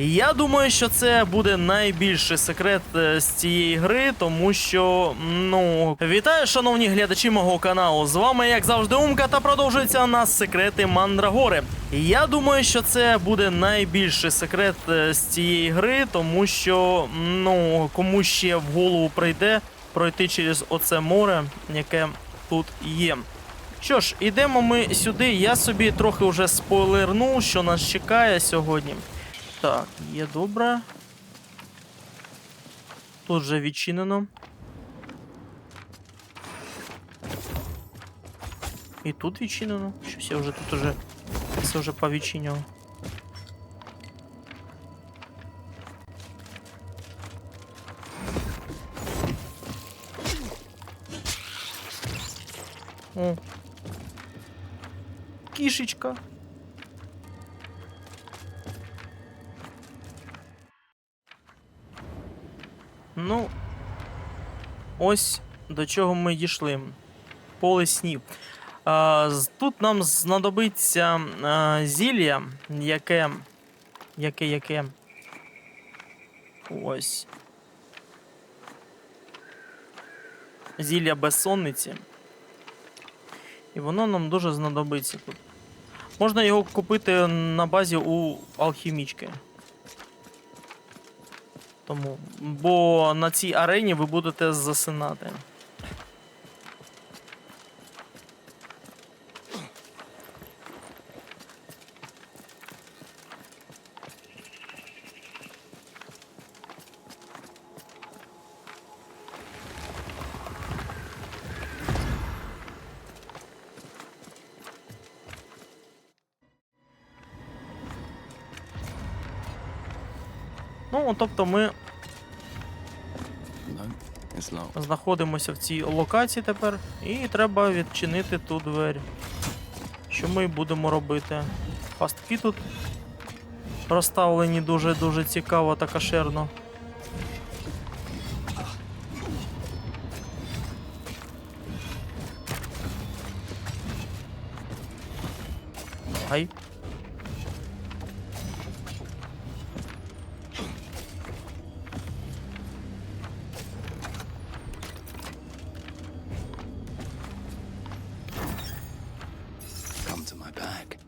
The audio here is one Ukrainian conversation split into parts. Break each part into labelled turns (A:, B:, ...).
A: Я думаю, що це буде найбільший секрет е, з цієї гри, тому що ну вітаю, шановні глядачі мого каналу. З вами, як завжди, Умка, та продовжується у нас секрети Мандрагори. Я думаю, що це буде найбільший секрет е, з цієї гри, тому що ну кому ще в голову прийде пройти через оце море, яке тут є. Що ж, ідемо ми сюди. Я собі трохи вже спойлернув, що нас чекає сьогодні. Так, є добре. Тут вже відчинено. І тут відчинено. Щось я вже тут уже все вже повідчиняв. О. Кішечка. Ну, ось до чого ми дійшли. Поле снів. А, тут нам знадобиться а, зілля, яке. Яке, яке. Ось. Зілля безсонниці. І воно нам дуже знадобиться тут. Можна його купити на базі у алхімічки. Тому. Бо на цій арені ви будете засинати. Ну, тобто ми знаходимося в цій локації тепер, і треба відчинити ту двері. Що ми будемо робити? Пастки тут розставлені дуже-дуже цікаво та кашерно. Ай.
B: my back.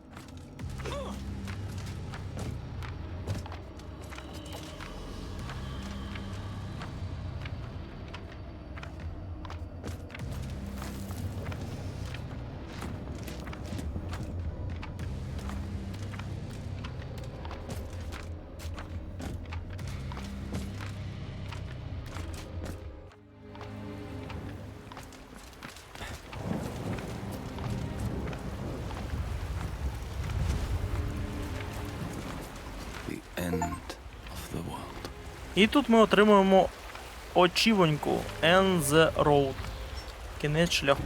A: І тут ми отримуємо очівоньку End the Road. Кінець шляху.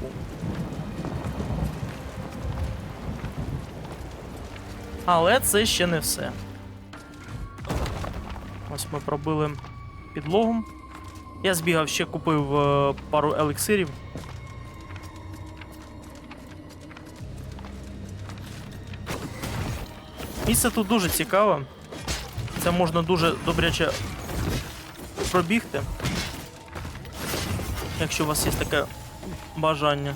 A: Але це ще не все. Ось ми пробили підлогу. Я збігав ще купив е, пару елексирів. Місце тут дуже цікаве. Це можна дуже добряче пробігти. Якщо у вас є таке бажання.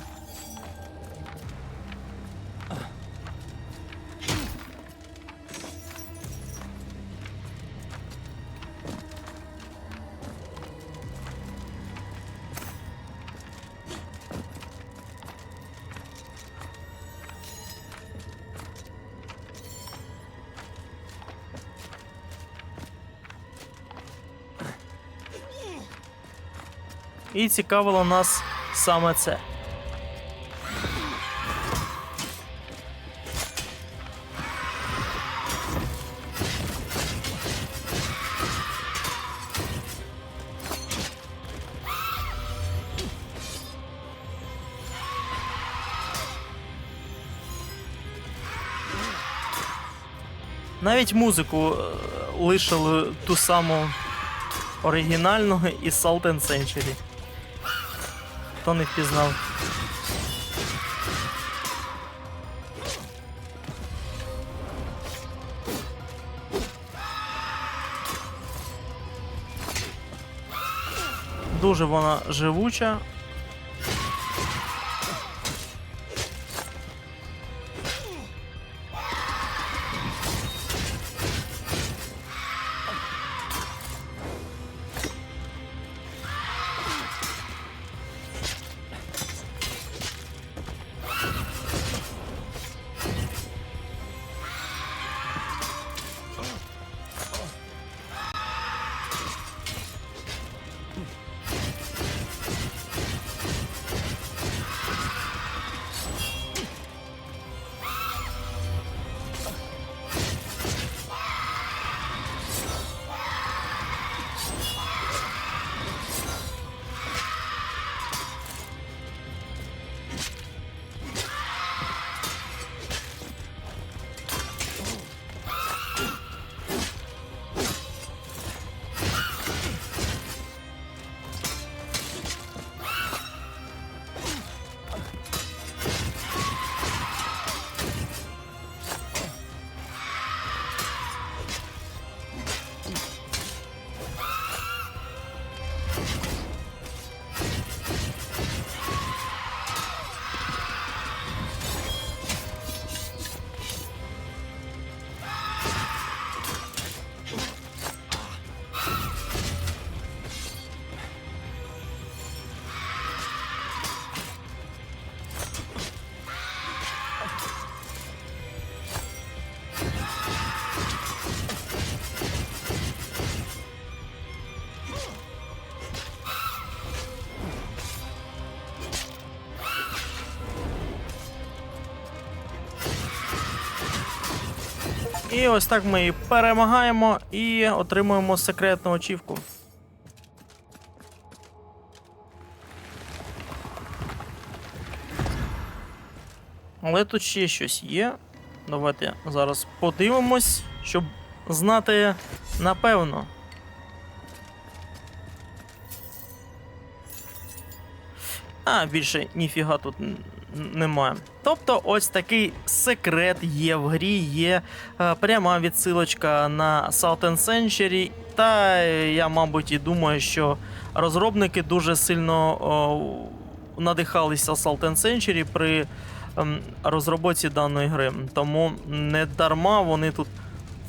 A: І цікавило нас саме це. Навіть музику е, лишили ту саму оригінальну із Salt and Century ніхто не впізнав. Дуже вона живуча. І ось так ми перемагаємо і отримуємо секретну очівку. Але тут ще щось є. Давайте зараз подивимось, щоб знати напевно. А, більше ніфіга тут немає. Тобто, ось такий секрет є в грі, є е, пряма відсилочка на and Century. Та я, мабуть, і думаю, що розробники дуже сильно о, надихалися and Century при ем, розробці даної гри. Тому не дарма вони тут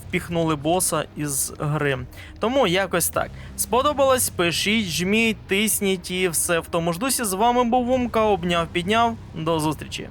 A: впіхнули боса із гри. Тому якось так. Сподобалось? Пишіть, жміть, тисніть і все в тому ж дусі. З вами був Вумка, обняв, підняв. До зустрічі.